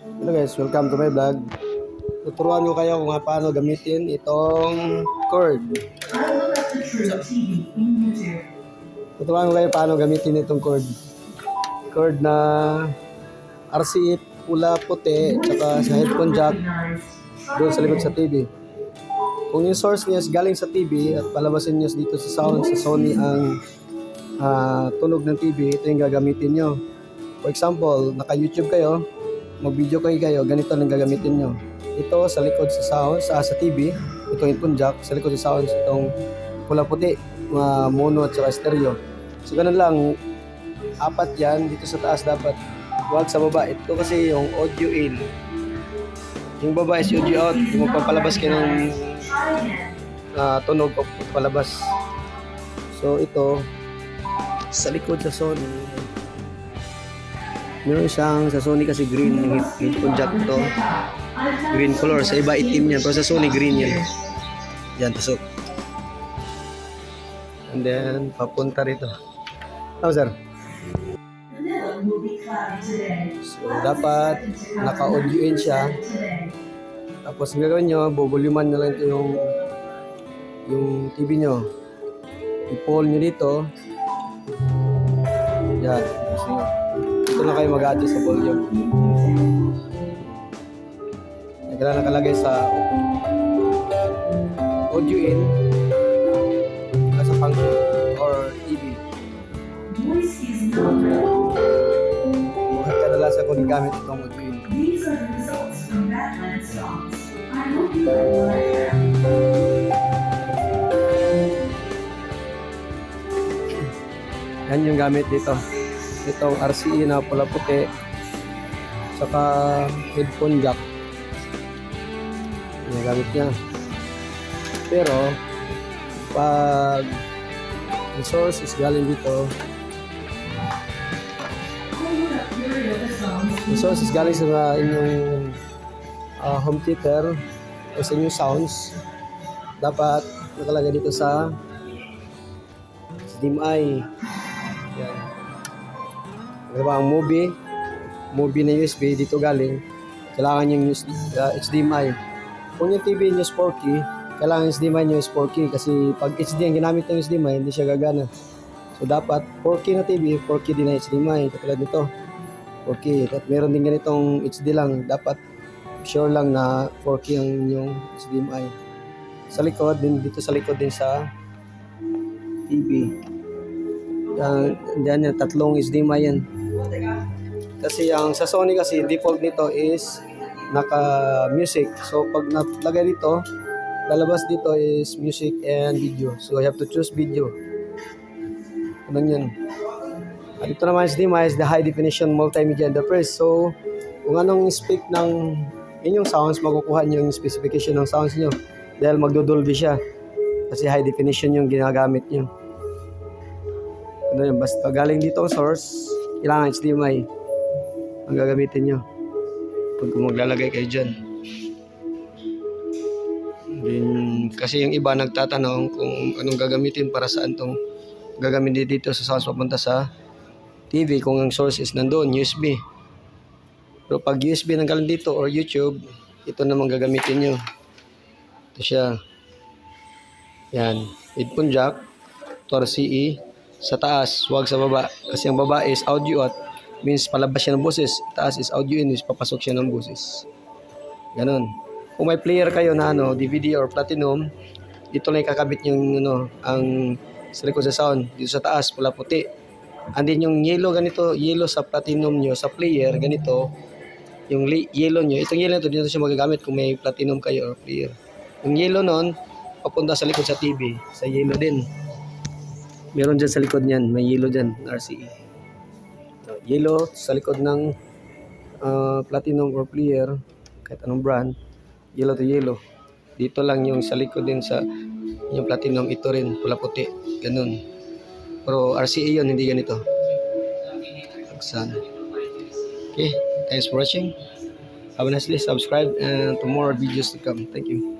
Hello guys, welcome to my vlog. Tuturuan ko kayo kung paano gamitin itong cord. Tuturuan ko kayo paano gamitin itong cord. Cord na RC pula puti, tsaka sa headphone jack doon sa likod sa TV. Kung yung source niya is galing sa TV at palabasin niyo dito sa sound sa Sony ang ah, tunog ng TV, ito yung gagamitin nyo. For example, naka-YouTube kayo, mag-video kayo kayo, ganito lang gagamitin nyo. Ito sa likod sa sound, sa, sa TV, ito yung jack, sa likod sa sound, itong pula puti, mga mono at saka stereo. So ganun lang, apat yan, dito sa taas dapat, huwag sa baba. Ito kasi yung audio in. Yung baba is audio out, yung magpapalabas kayo ng ah, tunog palabas. So ito, sa likod sa Sony, meron siyang sa Sony kasi green headphone jack to. Green color. Sa iba itim yan. Pero sa Sony green yan. Yan, tusok. And then, papunta rito. Tama, sir? So, dapat naka-audio in siya. Tapos, gagawin nyo, bubulyuman na lang ito yung yung TV nyo. I-pull nyo dito. Yan. Gusto nyo. Dito na kayo mag-adjust sa volume. Kailangan nakalagay sa audio in sa function or TV. Bakit kadalasan ko gamit itong audio in? These are the results from Batman songs. I hope you. Yan yung gamit dito. Itong RCE na pula puti. Saka headphone jack. Yan yung gamit niya. Pero, pag ang source is galing dito, ang source is galing sa inyong ah, home theater o sa inyong sounds, dapat nakalagay dito sa HDMI. Yan. Diba ang movie, movie na USB dito galing, kailangan yung US, uh, HDMI. Kung yung TV nyo is 4K, kailangan HDMI nyo is 4K kasi pag HD ang ginamit ng HDMI, hindi siya gagana. So dapat 4K na TV, 4K din na HDMI, katulad nito. 4K. At meron din ganitong HD lang, dapat sure lang na 4K ang yung HDMI. Sa likod, din dito sa likod din sa TV. Yan, yan yan, tatlong HDMI yan. Kasi ang sa Sony kasi default nito is naka music. So pag naglagay dito, lalabas dito is music and video. So I have to choose video. Ganun yun. At ito naman HDMI is the high definition multimedia interface. So kung anong speak ng inyong sounds, makukuha yung specification ng sounds niyo. Dahil magdodolby siya. Kasi high definition yung ginagamit niyo. Ano yun, basta galing dito ang source, kailangan HDMI ang gagamitin nyo. Pag maglalagay kayo dyan. Then, kasi yung iba nagtatanong kung anong gagamitin para saan tong gagamitin dito sa source papunta sa TV kung ang source is nandoon, USB. Pero pag USB nang galing dito or YouTube, ito naman gagamitin nyo. Ito siya. Yan. Headphone jack. to RCE. Sa taas, wag sa baba. Kasi ang baba is audio out. Means palabas siya ng boses. Taas is audio in. Is papasok siya ng boses. Ganon. Kung may player kayo na ano, DVD or platinum, dito lang kakabit yung ano, ang sa sa sound. Dito sa taas, pula puti. And then yung yellow ganito, yellow sa platinum nyo, sa player, ganito, yung yellow nyo, itong yellow to dito siya magagamit kung may platinum kayo or player. Yung yellow nun, papunta sa likod sa TV, sa yellow din. Meron dyan sa likod niyan, may yellow dyan, RCE. Yellow sa likod ng ah, platinum or player, kahit anong brand, yellow to yellow. Dito lang yung sa likod din sa yung platinum, ito rin, pula puti, ganun. Pero RCA yun, hindi ganito. Agsan. Okay, thanks for watching. Have a nice day, subscribe, and to more videos to come. Thank you.